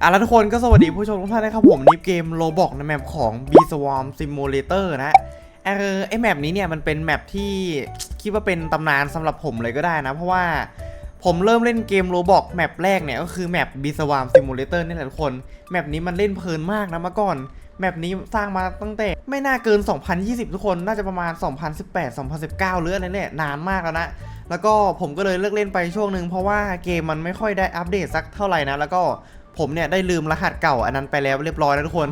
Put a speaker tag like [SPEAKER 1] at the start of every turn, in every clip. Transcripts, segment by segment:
[SPEAKER 1] อะแล้วทุกคนก็สวัสดีผู้ชมทุกท่านนะครับผมนิฟเกมโลบอกในแมปของ B Swarm Simulator นะเออไอแมปนี้เนี่ยมันเป็นแมปที่คิดว่าเป็นตำนานสำหรับผมเลยก็ได้นะ เพราะว่าผมเริ่มเล่นเกมโลบอกแมปแรกเนี่ยก็คือแมป B Swarm Simulator นี่แหละทุกคนแมปนี้มันเล่นเพลินมากนะเมื่อก่อนแมปนี้สร้างมาตั้งแต่ไม่น่าเกิน 2020 ทุกคนน่าจะประมาณ 2018 2019 หรืออะไรเนี่ยนานมากแล้วนะแล้วก็ผมก็เลยเลิกเล่นไปช่วงหนึ่งเพราะว่าเกมมันไม่ค่อยได้อัปเดตสักเท่าไหร่นะ แล้วก็ ผมเนี่ยได้ลืมรหัสเก่าอันนั้นไปแล้วเรียบร้อยนะทุกคน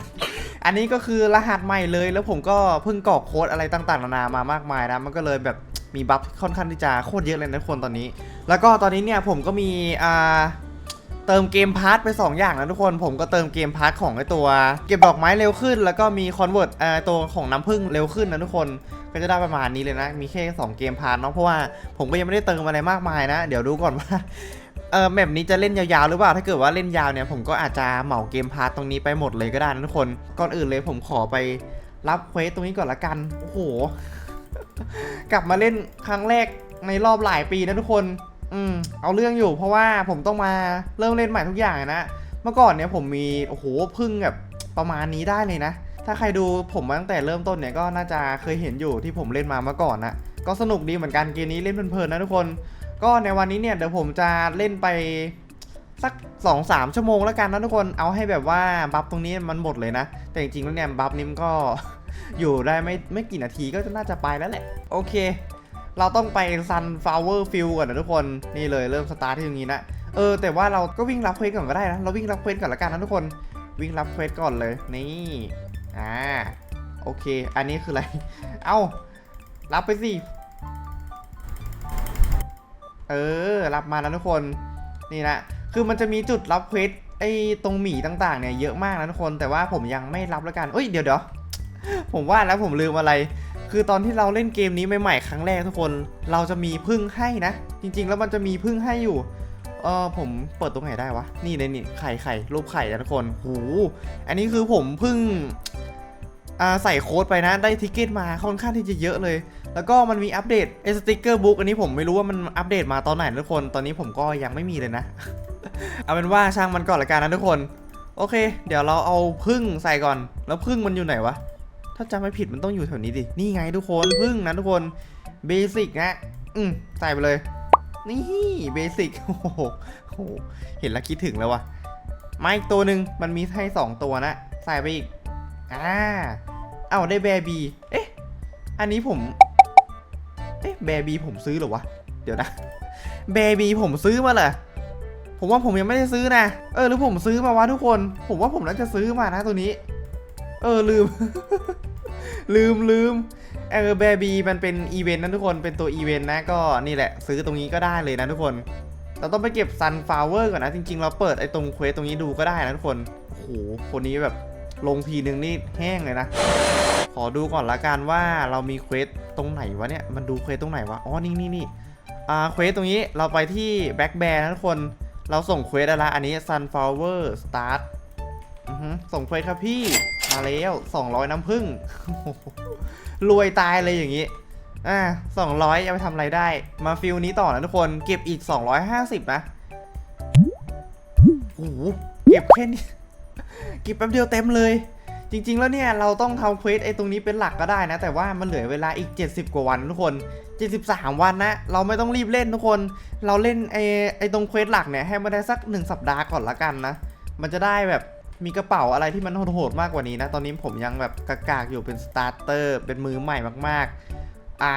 [SPEAKER 1] อันนี้ก็คือรหัสใหม่เลย แล้วผมก็เพิ่งกรอกโค้ดอะไรต่างๆนานามามากมายนะมันก็เลยแบบมีบัฟค่อนข้างที่จะโคตรเยอะเลยนะทุกคนตอนนี้ แล้วก็ตอนนี้เนี่ยผมก็มีอ่าเติมเกมพาร์ทไป 2 อย่างนะทุกคน ผมก็เติมเกมพาร์ทของไอตัวเก็บดอกไม้เร็วขึ้น แล้วก็มีคอนเวิร์ตอ่าตัวของน้ำผึ้งเร็วขึ้นนะทุกคนก็จะได้ประมาณนี้เลยนะ มีแค่ 2 เกมพาร์ทเนาะเพราะว่าผมก็ยังไม่ได้เติมอะไรมากมายนะ เดี๋ยวดูก่อนว่า เออแมปนี้จะเล่นยาวๆหรือเปล่า ถ้าเกิดว่าเล่นยาวเนี่ยผมก็อาจจะเหมาเกมพาร์ทตรงนี้ไปหมดเลยก็ได้นะทุกคน ก่อนอื่นเลยผมขอไปรับเควสตรงนี้ก่อนละกัน โอ้โห กลับมาเล่นครั้งแรกในรอบหลายปีนะทุกคน อืม เอาเรื่องอยู่ เพราะว่าผมต้องมาเริ่มเล่นใหม่ทุกอย่างนะ เมื่อก่อนเนี่ยผมมี โอ้โห พึ่งแบบประมาณนี้ได้เลยนะ ถ้าใครดูผมมาตั้งแต่เริ่มต้นเนี่ยก็น่าจะเคยเห็นอยู่ที่ผมเล่นมาเมื่อก่อนนะ ก็สนุกดีเหมือนกันเกมนี้เล่นเพลินๆนะทุกคน ก็ในวันนี้เนี่ยเดี๋ยวผมจะเล่นไปสัก2อสามชั่วโมงแล้วกันนะทุกคนเอาให้แบบว่าบัฟตรงนี้มันหมดเลยนะ แต่จริงๆแล้วเนี่ยบัฟนี้มันก็อยู่ได้ไม่ไม่กี่นาทีก็น่าจะไปแล้วแหละ โอเค เราต้องไป Sunflower Field ก่อนนะทุกคนนี่เลยเริ่มสตาร์ทที่ตรงนี้นะเออแต่ว่าเราก็วิ่งรับเควสก่อนก็ได้นะเราวิ่งรับเควสก่อนละกันนะทุกคนวิ่งรับเควสก่อนเลยนี่อ่าโอเค อันนี้คืออะไร เอ้ารับไปสิ ออ รับมาแล้วทุกคนนี่นะคือมันจะมีจุดรับเควสไอ้ตรงหมีต่างๆเนี่ยเยอะมากนะทุกคนแต่ว่าผมยังไม่รับแล้วกันเอ้ยเดี๋ยวเดี๋ยวผมว่าแล้วผมลืมอะไร คือตอนที่เราเล่นเกมนี้ใหม่ๆครั้งแรกทุกคน เราจะมีพึ่งให้นะ จริง ๆ แล้วมันจะมีพึ่งให้อยู่เออผมเปิดตรงไหนได้วะ นี่เลยนี่ไข่ไข่รูปไข่นะทุกคน หู อันนี้คือผมเพิ่ง ใส่โค้ดไปนะได้ทิเกตมาค่อนข้างที่จะเยอะเลย แล้วก็มันมีอัปเดตไอสติกเกอร์บุ๊กอันนี้ผมไม่รู้ว่ามันอัปเดตมาตอนไหนทุกคน ตอนนี้ผมก็ยังไม่มีเลยนะ เอาเป็นว่าช่างมันก่อนละกันนะทุกคน โอเค เดี๋ยวเราเอาพึ่งใส่ก่อน แล้วพึ่งมันอยู่ไหนวะ ถ้าจำไม่ผิดมันต้องอยู่แถวนี้ดิ นี่ไงทุกคนพึ่งนะทุกคนเบสิกนะ อืมใส่ไปเลย นี่เบสิกโอ้โหเห็นแล้วคิดถึงแล้ววะมาอีกตัวหนึ่งมันมีให้สองตัวนะ ใส่ไปอีก อ่าเอาได้แบบีเอ๊ะ อันนี้ผม เอ๊ะแบบีผมซื้อเหรอวะ เดี๋ยวนะแบบีผมซื้อมาเหรอผมว่าผมยังไม่ได้ซื้อนะ เออหรือผมซื้อมาวะทุกคน ผมว่าผมน่าจะซื้อมานะตัวนี้ เออลืม ลืมลืมเออแบบีมันเป็นอีเวนต์นะทุกคน เป็นตัวอีเวนต์นะก็นี่แหละ ซื้อตรงนี้ก็ได้เลยนะทุกคน เราต้องไปเก็บซันฟลาวเวอร์ก่อนนะ จริง ๆ เราเปิดไอ้ตรงเควสตรงนี้ดูก็ได้นะทุกคน โอ้โห คนนี้แบบ ลงทีนึงนี่แห้งเลยนะ ขอดูก่อนละกันว่าเรามีเควสตรงไหนวะเนี่ย มันดูเควสตรงไหนวะ อ๋อ นี่นี่นี่อ่า เควสตรงนี้เราไปที่แบ็กแบร์นทุกคน เราส่งเควสอะไรอันนี้ sunflower start ส่งเควสครับพี่ มาแล้ว200 น้ำผึ้งรวยตายเลยอย่างนี้ อ่าสองร้อยเอาไปทำอะไรได้ มาฟิลนี้ต่อนะทุกคน เก็บอีก 250 นะโอ้โหเก็บแค่นี้ ก็บแป๊บเดียวเต็มเลย จริง ๆ แล้วเนี่ยเราต้องทำเควสไอ้ตรงนี้เป็นหลักก็ได้นะ แต่ว่ามันเหลือเวลาอีก 70 กว่าวันทุกคน 73 วันนะ เราไม่ต้องรีบเล่นทุกคน เราเล่นไอ้ไอ้ตรงเควสหลักเนี่ยให้มันได้สัก 1 สัปดาห์ก่อนละกันนะ มันจะได้แบบมีกระเป๋าอะไรที่มันโหดๆมากกว่านี้นะ ตอนนี้ผมยังแบบกากๆอยู่เป็นสตาร์เตอร์เป็นมือใหม่มากๆ อ่า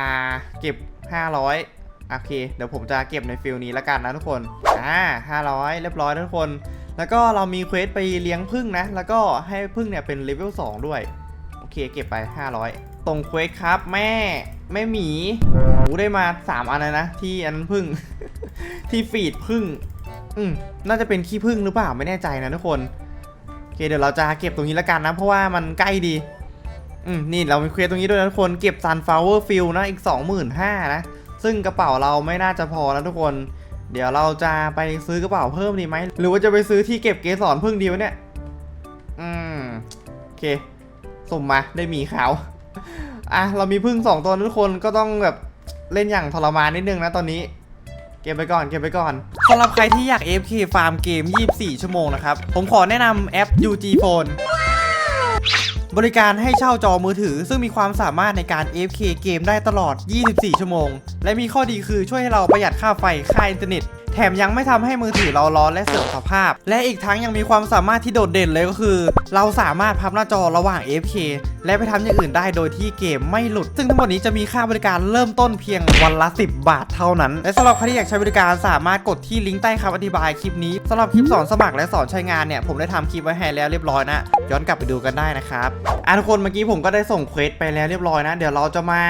[SPEAKER 1] เก็บ 500 โอเค เดี๋ยวผมจะเก็บในฟิลนี้ละกันนะทุกคน อ่า 500 เรียบร้อยนะทุกคน แล้วก็เรามีเควสไปเลี้ยงพึ่งนะ แล้วก็ให้พึ่งเนี่ยเป็นเลเวล2ด้วย โอเคเก็บไป 500 ตรงเควสครับแม่ แม่หมีโอ้ได้มา 3 อันเลยนะ ที่อันพึ่ง ที่ฟีดพึ่ง อืมน่าจะเป็นขี้พึ่งหรือเปล่าไม่แน่ใจนะทุกคนโอเคเดี๋ยวเราจะเก็บตรงนี้ล้วกันนะ เพราะว่ามันใกล้ดี อืมนี่เรามีเควสตรงนี้ด้วยนะทุกคนเก็บ Sunflower Field นะอีก 25,000นะซึ่งกระเป๋าเราไม่น่าจะพอนะทุกคน เดี๋ยวเราจะไปซื้อกระเป๋าเพิ่มดีไหม หรือว่าจะไปซื้อที่เก็บเกสรพึ่งดีวะเนี่ย อืม โอเคส่งมาได้หมีขาว อะ เรามีพึ่งสองตัวนทุกคนก็ต้องแบบเล่นอย่างทรมานนิดนึงนะตอนนี้ เก็บไปก่อน เก็บไปก่อนสำหรับใครที่อยาก FK ฟาร์มเกม 24 ชั่วโมงนะครับ ผมขอแนะนำแอป UG Phone บริการให้เช่าจอมือถือ ซึ่งมีความสามารถในการ AFK เกมได้ตลอด 24 ชั่วโมง และมีข้อดีคือช่วยให้เราประหยัดค่าไฟ ค่าอินเทอร์เน็ต แถมยังไม่ทำให้มือถือเราร้อนและเสื่อมสภาพ และอีกทั้งยังมีความสามารถที่โดดเด่นเลยก็คือ เราสามารถพับหน้าจอระหว่าง F K และไปทำอย่างอื่นได้โดยที่เกมไม่หลุด ซึ่งทั้งหมดนี้จะมีค่าบริการเริ่มต้นเพียงวันละ 10 บาทเท่านั้น และสำหรับใครที่อยากใช้บริการสามารถกดที่ลิงก์ใต้คำอธิบายคลิปนี้สำหรับคลิปสอนสมัครและสอนใช้งานเนี่ยผมได้ทำคลิปไว้ให้แล้วเรียบร้อยนะ ย้อนกลับไปดูกันได้นะครับอะทุกคนเมื่อกี้ผมก็ได้ส่งเควสไปแล้วเรียบร้อยนะ เดี๋ยวเราจะมา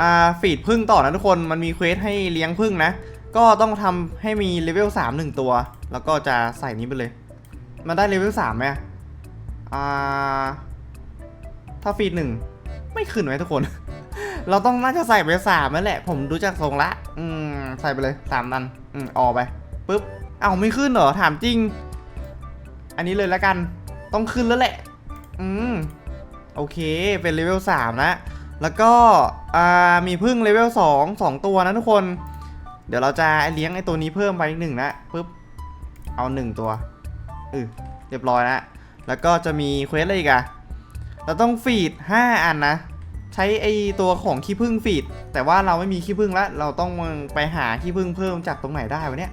[SPEAKER 1] อ่าฟีดพึ่งต่อนะทุกคนมันมีเควสให้เลี้ยงพึ่งนะ ก็ต้องทำให้มีเลเวล3 1 ตัว แล้วก็จะใส่นี้ไปเลย มันได้เลเวล3ไหมอ่า ถ้าฟีดหนึ่งไม่ขึ้นไหมทุกคน เราต้องน่าจะใส่ไปสามนั่นแหละ ผมดูจากทรงละ อืม ใส่ไปเลยสามนันอืมออกไปปุ๊บ เอ้าไม่ขึ้นเหรอ ถามจริง อันนี้เลยละกัน ต้องขึ้นแล้วแหละ อืม โอเค เป็นเลเวล3นะ แล้วก็ อ่า มีพึ่งเลเวล2 2ตัวนะทุกคน ดี๋ยวเราจะเลี้ยงไอ้ตัวนี้เพิ่มไปอีกหนึ่งนะปุ๊บเอาหนึ่งตัวอือเรียบร้อยนะ แล้วก็จะมีเควสอะไรอีกอะเราต้องฟีด5 อันนะ ใช้ไอตัวของขี้ผึ้งฟีด แต่ว่าเราไม่มีขี้ผึ้งแล้ว เราต้องไปหาขี้ผึ้งเพิ่มจากตรงไหนได้วะเนี่ย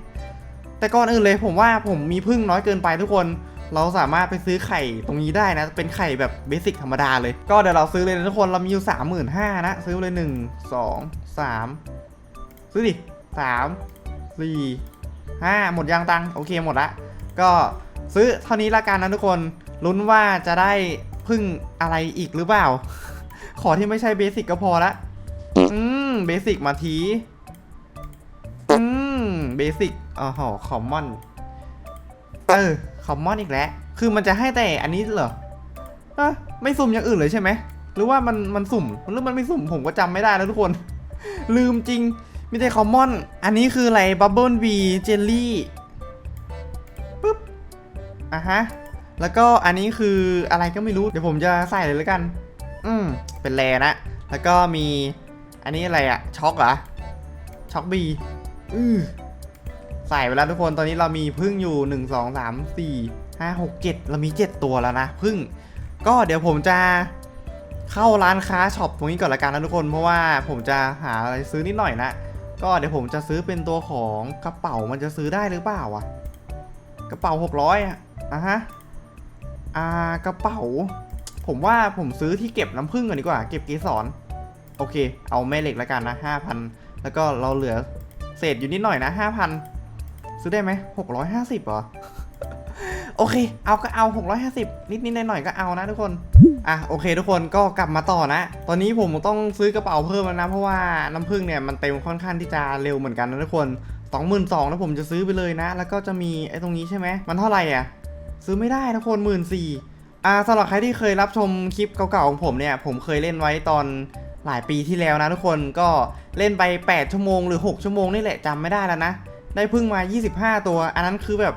[SPEAKER 1] แต่ก่อนอื่นเลยผมว่าผมมีผึ้งน้อยเกินไปทุกคน เราสามารถไปซื้อไข่ตรงนี้ได้นะ เป็นไข่แบบเบสิกธรรมดาเลย ก็เดี๋ยวเราซื้อเลยนะทุกคน เรามีอยู่สามหมื่นห้านะ ซื้อเลยหนึ่งสองสามซื้อดิ สามสี่ห้าหมดยังตังโอเคหมดละ ก็ซื้อเท่านี้ละกันนะทุกคนลุ้นว่าจะได้พึ่งอะไรอีกหรือเปล่า ขอที่ไม่ใช่เบสิกก็พอละอืมเบสิกมาทีอืมเบสิกอ๋อหอคอมมอนเออคอมมอนอีกแล้ว คือมันจะให้แต่อันนี้เหรอเอะไม่สุ่มอย่างอื่นเลยใช่ไหมหรือว่ามันมันสุ่มหรือมันไม่สุ่มผมก็จำไม่ได้แล้วทุกคน ลืมจริง มีแต่คอมมอน อันนี้คืออะไรบับเบิลบีเจลลี่ปึ๊บอะฮะ แล้วก็อันนี้คืออะไรก็ไม่รู้ เดี๋ยวผมจะใส่เลยแล้วกัน อืม เป็นแรนะ แล้วก็มี อันนี้อะไรอะช็อกเหรอ ช็อกบีอือใส่ไปแล้วทุกคน ตอนนี้เรามีพึ่งอยู่ 1 2 3 4 5 6 7 เรามี 7 ตัวแล้วนะพึ่ง ก็เดี๋ยวผมจะเข้าร้านค้าช็อปตรงนี้ก่อนละกันนะทุกคน เพราะว่าผมจะหาอะไรซื้อนิดหน่อยนะ ก็เดี๋ยวผมจะซื้อเป็นตัวของกระเป๋ามันจะซื้อได้หรือเปล่าวะกระเป๋า 600อะอะฮะอ่ากระเป๋า ผมว่าผมซื้อที่เก็บน้ำผึ้งก่อนดีกว่า เก็บเกสรโอเค เอาแม่เหล็กแล้วกันนะ5,000 แล้วก็เราเหลือเศษอยู่นิดหน่อยนะ5,000 ซื้อได้ไหม650เหรอ โอเค เอาก็เอา 650 นิดนิดหน่อยหน่อยก็เอานะทุกคน อะโอเคทุกคนก็กลับมาต่อนะ ตอนนี้ผมต้องซื้อกระเป๋าเพิ่มแล้วนะ เพราะว่าน้ำผึ้งเนี่ยมันเต็มค่อนข้างที่จะเร็วเหมือนกันนะทุกคน22,000แล้วผมจะซื้อไปเลยนะ แล้วก็จะมีไอ้ตรงนี้ใช่ไหมมันเท่าไหร่อะ ซื้อไม่ได้ทุกคนหมื่นสี่อ่าสำหรับใครที่เคยรับชมคลิปเก่าๆของผมเนี่ย ผมเคยเล่นไว้ตอนหลายปีที่แล้วนะทุกคนก็เล่นไป 8 ชั่วโมงหรือ 6 ชั่วโมงนี่แหละจำไม่ได้แล้วนะ ได้พึ่งมา 25 ตัว อันนั้นคือแบบ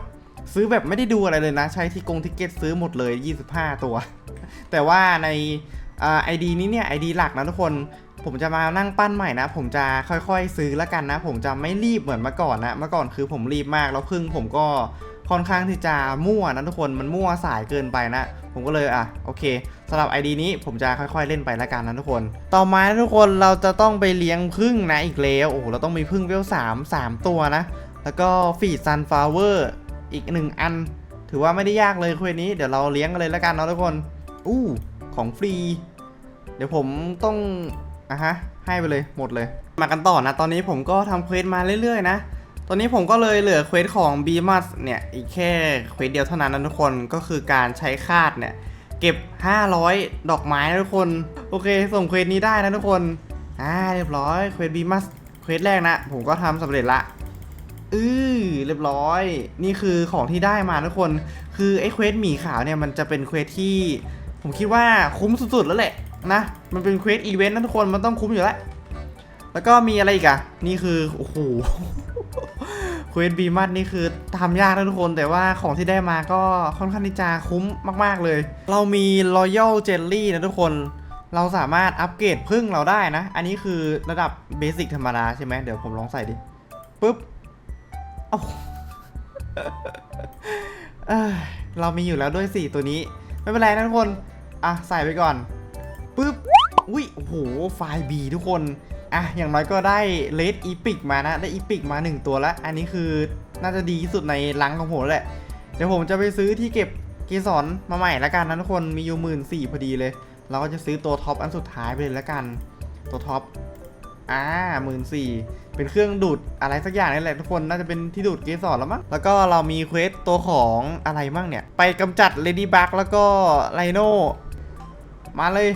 [SPEAKER 1] ซื้อแบบไม่ได้ดูอะไรเลยนะ ใช้ที่กงทิเก็ตซื้อหมดเลย 25 ตัว แต่ว่าในไอดีนี้เนี่ยไอดีหลักนะทุกคนผมจะมานั่งปั้นใหม่นะ ผมจะค่อยๆซื้อแล้วกันนะ ผมจะไม่รีบเหมือนเมื่อก่อนนะ เมื่อก่อนคือผมรีบมากแล้วพึ่งผมก็ค่อนข้างที่จะมั่วนะทุกคนมันมั่วสายเกินไปนะ ผมก็เลยอะโอเคสำหรับ ID นี้ผมจะค่อยๆเล่นไปแล้วกันนะทุกคน ต่อมาทุกคนเราจะต้องไปเลี้ยงพึ่งนะอีกแล้วโอ้โหเราต้องมีพึ่งเวลสามสามตัวนะ แล้วก็ฟีดซันฟลาวเวอร์ อีกหนึ่งอัน ถือว่าไม่ได้ยากเลยคุยนี้ เดี๋ยวเราเลี้ยงกันเลยแล้วกันเนาะทุกคน อู้ ของฟรี เดี๋ยวผมต้องอะฮะ ให้ไปเลยหมดเลย มากันต่อนะ ตอนนี้ผมก็ทำเควสมาเรื่อยๆนะ ตอนนี้ผมก็เลยเหลือเควสของ b ีมัสเนี่ย อีกแค่เควสเดียวเท่านั้นนะทุกคน ก็คือการใช้คาดเนี่ยเก็บ 500 ดอกไม้นะทุกคน โอเค ส่งเควสนี้ได้นะทุกคน อ่า เรียบร้อย เควส b ีมัส เควสแรกนะ ผมก็ทำสำเร็จละ อือเรียบร้อย นี่คือของที่ได้มาทุกคน คือไอ้เควสหมีขาวเนี่ยมันจะเป็นเควสที่ ผมคิดว่าคุ้มสุดๆแล้วแหละนะ มันเป็นเควสอีเวนต์นะทุกคน มันต้องคุ้มอยู่แล้ว แล้วก็มีอะไรอีกอะนี่คือ โอ้โห เควสบีมัดนี่คือทำยากนะทุกคน แต่ว่าของที่ได้มาก็ค่อนข้างที่จะคุ้มมาก ๆเลย เรามี Royal Jelly นะทุกคน เราสามารถอัปเกรดพึ่งเราได้นะ อันนี้คือระดับเบสิกธรรมดาใช่ไหมเดี๋ยวผมลองใส่ดิ ปุ๊บ โอ้เอ้ยเรามีอยู่แล้วด้วยสี่ตัวนี้ ไม่เป็นไรนะทุกคน อะ ใส่ไปก่อนปึ๊บอุ้ยโอ้โห ไฟล์บีทุกคน อะ อย่างน้อยก็ได้เลดอีพิกมานะ ได้อีพิกมา 1 ตัวแล้ว อันนี้คือน่าจะดีที่สุดในลังของผมแหละ เดี๋ยวผมจะไปซื้อที่เก็บเกสรมาใหม่ละกันนะทุกคน มีอยู่หมื่นสี่พอดีเลย เราก็จะซื้อตัวท็อปอันสุดท้ายไปเลยละกัน ตัวท็อป อ่าหมื่นสี่เป็นเครื่องดูดอะไรสักอย่างนี่แหละทุกคนน่าจะเป็นที่ดูดเกสรแล้วมั้งแล้วก็เรามีเควสตัวของอะไรมั่งเนี่ย ไปกำจัดเลดี้บักแล้วก็ไลโนมาเลย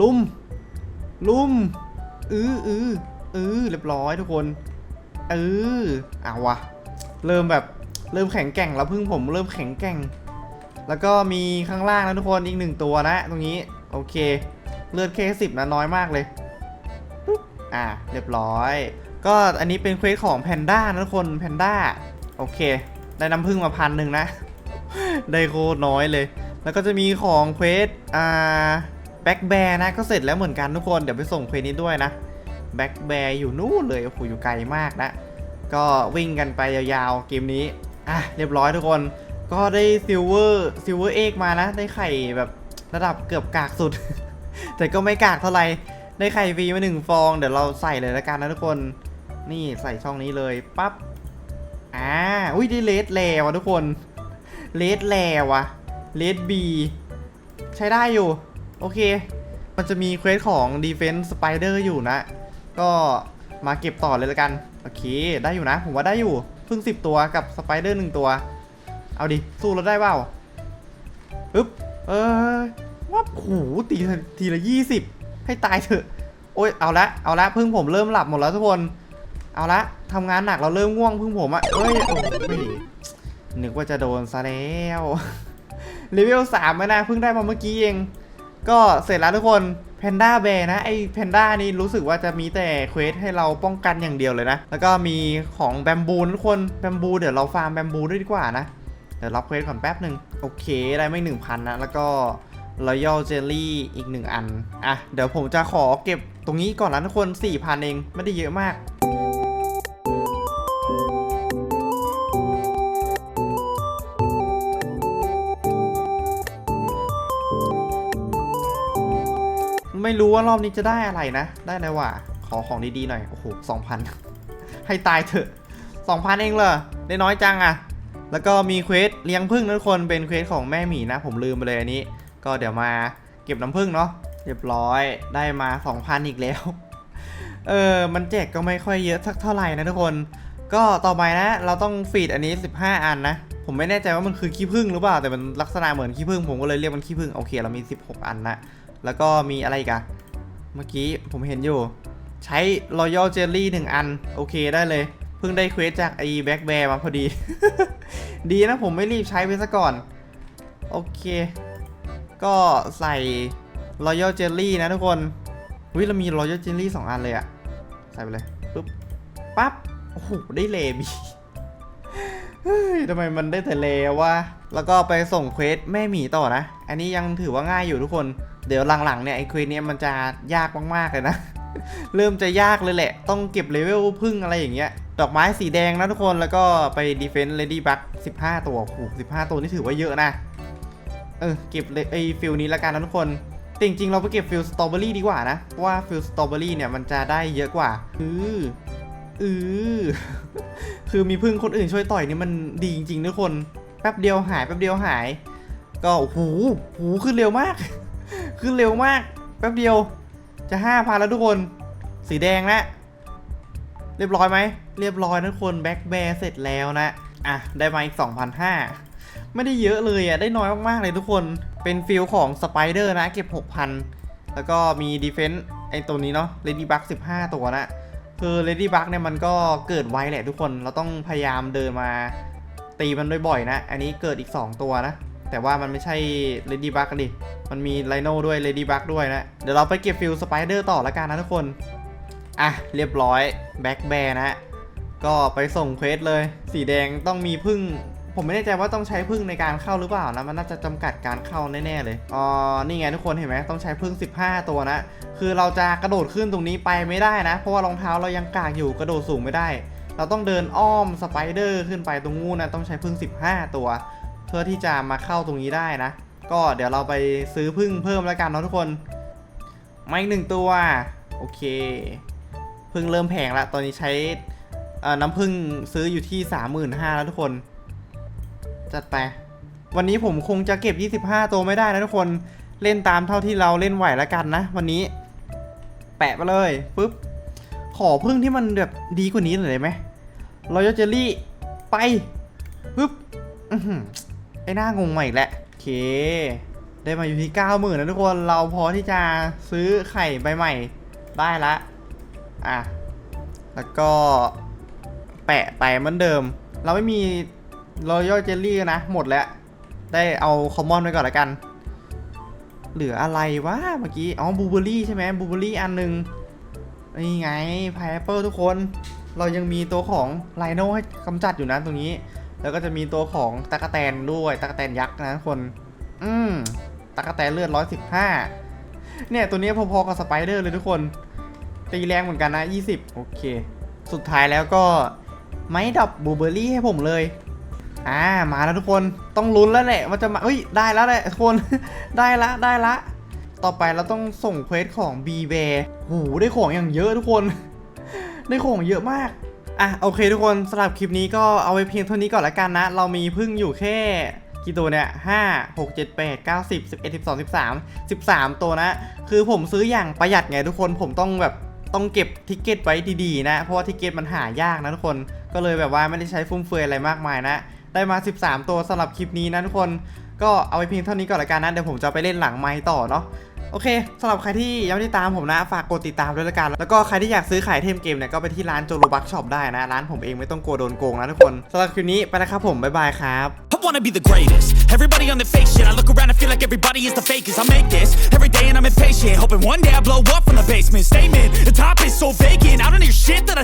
[SPEAKER 1] ลุม ลุมอืออืออือเรียบร้อยทุกคนเออเอาวะเริ่มแบบเริ่มแข็งแกร่งแล้วพึ่งผมเริ่มแข็งแกร่ง แล้วก็มีข้างล่างนะทุกคนอีกหนึ่งตัวนะ ตรงนี้โอเค เลือดเคสิบนะน้อยมากเลย อ่าเรียบร้อย ก็อันนี้เป็นเควสของแพนด้านะทุกคนแพนด้าโอเค ได้น้ำผึ้งมาพันหนึ่งนะ ได้โคตรน้อยเลย แล้วก็จะมีของเควสอ่าแบ็กแบร์นะก็เสร็จแล้วเหมือนกันทุกคนเดี๋ยวไปส่งเควสนี้ด้วยนะแบ็กแบร์อยู่นู่นเลยโอ้โหอยู่ไกลมากนะ ก็วิ่งกันไปยาวๆเกมนี้อะเรียบร้อยทุกคนก็ได้ซิลเวอร์ซิลเวอร์เอกมานะ ได้ไข่แบบระดับเกือบกากสุด แต่ก็ไม่กากเท่าไหร่ ได้ไข่ฟรีมาหนึ่งฟอง เดี๋ยวเราใส่เลยละกันนะทุกคน นี่ใส่ช่องนี้เลยปั๊บ อ่า อุ้ยได้เลดแลวะทุกคน เลดแลวะเลดบีใช้ได้อยู่ โอเค มันจะมีเควสของ Defense Spider อยู่นะ ก็มาเก็บต่อเลยละกัน โอเค ได้อยู่นะ ผมว่าได้อยู่เพิ่ง 10 ตัวกับสไปเดอร์หนึ่งตัว เอาดิ สู้เราได้เปล่าปึ๊บ เออว่าโหตีทีละยี่สิบ ให้ตายเถอะ โอ้ยเอาละเอาละพึ่งผมเริ่มหลับหมดแล้วทุกคน เอาละทำงานหนักเราเริ่มง่วงพึ่งผมอะเอ้ยโอ้ยนึกว่าจะโดนซะแล้วเลเวลสามนะเพิ่งได้มาเมื่อกี้เอง ก็เสร็จแล้วทุกคนแพนด้าแบร์นะไอแพนด้านี่รู้สึกว่าจะมีแต่เควสให้เราป้องกันอย่างเดียวเลยนะ แล้วก็มีของแบมบูทุกคนแบมบูเดี๋ยวเราฟาร์มแบมบูด้วยดีกว่านะ เดี๋ยวรับเควสก่อนแป๊บหนึ่งโอเคได้ไม่หนึ่งพันนะ แล้วก็ รอยัลเจลลี่อีกหนึ่งอัน อะ เดี๋ยวผมจะขอเก็บตรงนี้ก่อนนะทุกคน4 0 0 0เอง ไม่ได้เยอะมากไม่รู้ว่ารอบนี้จะได้อะไรนะ ได้อะไรวะ ขอของดีๆหน่อย โอ้โหสองพันให้ตายเถอะสองพันเองเหรอ ได้น้อยจังอะแล้วก็มีเควสเลี้ยงผึ้งนะทุกคน เป็นเควสของแม่หมีนะ ผมลืมไปเลยอันนี้ ก็เดี๋ยวมาเก็บน้ำผึ้งเนาะเรียบร้อยได้มา 2,000 อีกแล้ว เออ มันแจกก็ไม่ค่อยเยอะสักเท่าไหร่นะทุกคน ก็ต่อไปนะ เราต้องฟีดอันนี้ 15 อันนะ ผมไม่แน่ใจว่ามันคือขี้ผึ้งหรือเปล่า แต่มันลักษณะเหมือนขี้ผึ้ง ผมก็เลยเรียกมันขี้ผึ้ง โอเค เรามี 16 อันนะแล้วก็มีอะไรอีกอะเมื่อกี้ผมเห็นอยู่ ใช้ Royal Jelly 1 อัน โอเคได้เลย เพิ่งได้เควสจากไอ้แบ็กแบร์มาพอดี ดีนะผมไม่รีบใช้ไปซะก่อน โอเค ก็ใส่ Royal Jelly นะทุกคนวิเรามี Royal Jelly 2อันเลยอะใส่ไปเลยปุ๊บปั๊บโอ้โหได้เลบีเฮ้ยทำไมมันได้แต่เลวะแล้วก็ไปส่งเควสแม่หมีต่อนะ อันนี้ยังถือว่าง่ายอยู่ทุกคน เดี๋ยวหลังๆเนี่ยไอ้เควสเนี้ยมันจะยากมากๆเลยนะ เริ่มจะยากเลยแหละ ต้องเก็บเลเวลพึ่งอะไรอย่างเงี้ย ดอกไม้สีแดงนะทุกคน แล้วก็ไป Defense Lady Bug 15ตัวโอ้โห15ตัวนี่ถือว่าเยอะนะ เออเก็บเลยไอ้ฟิลนี้ละกันนะทุกคนแต่จริงๆเราไปเก็บฟิลสตรอเบอรี่ดีกว่านะ เพราะว่าฟิลสตรอเบอรี่เนี่ยมันจะได้เยอะกว่า อืออือคือมีพึ่งคนอื่นช่วยต่อยนี่มันดีจริงๆทุกคน แป๊บเดียวหายแป๊บเดียวหาย ก็โอ้โหโหขึ้นเร็วมาก ขึ้นเร็วมาก แป๊บเดียว จะห้าพันแล้วทุกคน สีแดงนะเรียบร้อยไหม เรียบร้อยนะทุกคนแบ็คแบร์เสร็จแล้วนะ อะ ได้มาอีก 2,500 ไม่ได้เยอะเลยอะ ได้น้อยมากๆเลยทุกคน เป็นฟิลของสไปเดอร์นะ เก็บ 6,000 แล้วก็มีดีเฟนส์ไอตัวนี้เนาะเลดี้บัก15 ตัวนะคือเลดี้บักเนี่ยมันก็เกิดไวแหละทุกคน เราต้องพยายามเดินมาตีมันบ่อยๆนะ อันนี้เกิดอีก 2 ตัวนะ แต่ว่ามันไม่ใช่เลดี้บักกันดิ มันมีไลโน่ด้วยเลดี้บักด้วยนะ เดี๋ยวเราไปเก็บฟิลสไปเดอร์ต่อละกันนะทุกคน อะเรียบร้อยแบ็คแบร์นะก็ไปส่งเควสเลย สีแดงต้องมีพึ่ง ผมไม่แน่ใจว่าต้องใช้พึ่งในการเข้าหรือเปล่านะมันน่าจะจำกัดการเข้าแน่ๆเลยอ๋อนี่ไงทุกคนเห็นไหมต้องใช้พึ่ง 15 ตัวนะคือเราจะกระโดดขึ้นตรงนี้ไปไม่ได้นะ เพราะว่ารองเท้าเรายังกากอยู่กระโดดสูงไม่ได้ เราต้องเดินอ้อมสไปเดอร์ขึ้นไปตรงงูนนะต้องใช้พึ่ง 15 ตัว เพื่อที่จะมาเข้าตรงนี้ได้นะ ก็เดี๋ยวเราไปซื้อพึ่งเพิ่มแล้วกันเนาะทุกคนมาอีกหนึ่งตัวโอเคพึ่งเริ่มแพงละตอนนี้ใช้น้ำพึ่งซื้ออยู่ที่ 35,000แล้วทุกคน จัดไป วันนี้ผมคงจะเก็บ 25 ตัวไม่ได้นะทุกคนเล่นตามเท่าที่เราเล่นไหวแล้วกันนะ วันนี้ แปะไปเลยปุ๊บขอพึ่งที่มันแบบดีกว่านี้หน่อยได้ไหมรอยัลเจอรี่ไปปุ๊บอไอ้หน้างงใหม่อีกแล้วโอเค ได้มาอยู่ที่ 90,000นะทุกคนเราพอที่จะซื้อไข่ใบใหม่ได้ละอะแล้วก็แปะไปเหมือนเดิม เราไม่มี รอยัลเจลลี่นะ หมดแล้ว ได้เอาคอมมอนไว้ก่อนละกัน เหลืออะไรวะเมื่อกี้ อ๋อบูเบอรี่ใช่ไหมบูเบอรี่อันหนึ่งนี่ไงพายแอปเปิลทุกคน เรายังมีตัวของไลโน่ให้กำจัดอยู่นะตรงนี้ แล้วก็จะมีตัวของตะกะแตนด้วยตะกะแตนยักษ์นะทุกคน อืมตะกะแตนเลือดร้อยสิบห้าเนี่ยตัวนี้พอๆกับสไปเดอร์เลยทุกคน ตีแรงเหมือนกันนะ 20 โอเค สุดท้ายแล้วก็ไม้ดับบูเบอรี่ให้ผมเลย อ่ามาแล้วทุกคนต้องลุ้นแล้วแหละว่าจะมาเอ้ยได้แล้วแหละทุกคน ได้ละได้ละ ต่อไปเราต้องส่งเควสของ b ีเบโหได้ของอย่างเยอะทุกคน ได้ของเยอะมากอะโอเคทุกคนสำหรับคลิปนี้ก็เอาไว้เพียงเท่านี้ก่อนละกันนะ เรามีพึ่งอยู่แค่กี่ตัวเนี่ยห้าหกเจ็ดแปดเก้าสิบสิบเอ็ดสิบสองสิบสามสิบสามตัวนะ คือผมซื้ออย่างประหยัดไงทุกคนผมต้องแบบต้องเก็บทิกเก็ตไว้ดีๆนะ เพราะว่าทิกเก็ตมันหายากนะทุกคน ก็เลยแบบว่าไม่ได้ใช้ฟุ่มเฟือยอะไรมากมายนะ ได้มา 13 ตัวสำหรับคลิปนี้นะทุกคนก็เอาไว้เพียงเท่านี้ก่อนละกันนะเดี๋ยวผมจะไปเล่นหลังไม้ต่อเนาะโอเคสำหรับใครที่ยังไม่ได้ตามผมนะ ฝากกดติดตามด้วยละกัน แล้วก็ใครที่อยากซื้อขายเทมเกมเนี่ยก็ไปที่ร้านโจโรบักช็อปได้นะ ร้านผมเองไม่ต้องกลัวโดนโกงนะทุกคนสำหรับคลิปนี้ไปแล้วครับผม บ๊ายบายครับ
[SPEAKER 2] I wanna be the greatest. Everybody on the fake shit. I look around and feel like everybody is the fakest. I make this every day and I'm impatient. Hoping one day I blow up from the basement. Statement, the top is so vacant. I don't hear shit that I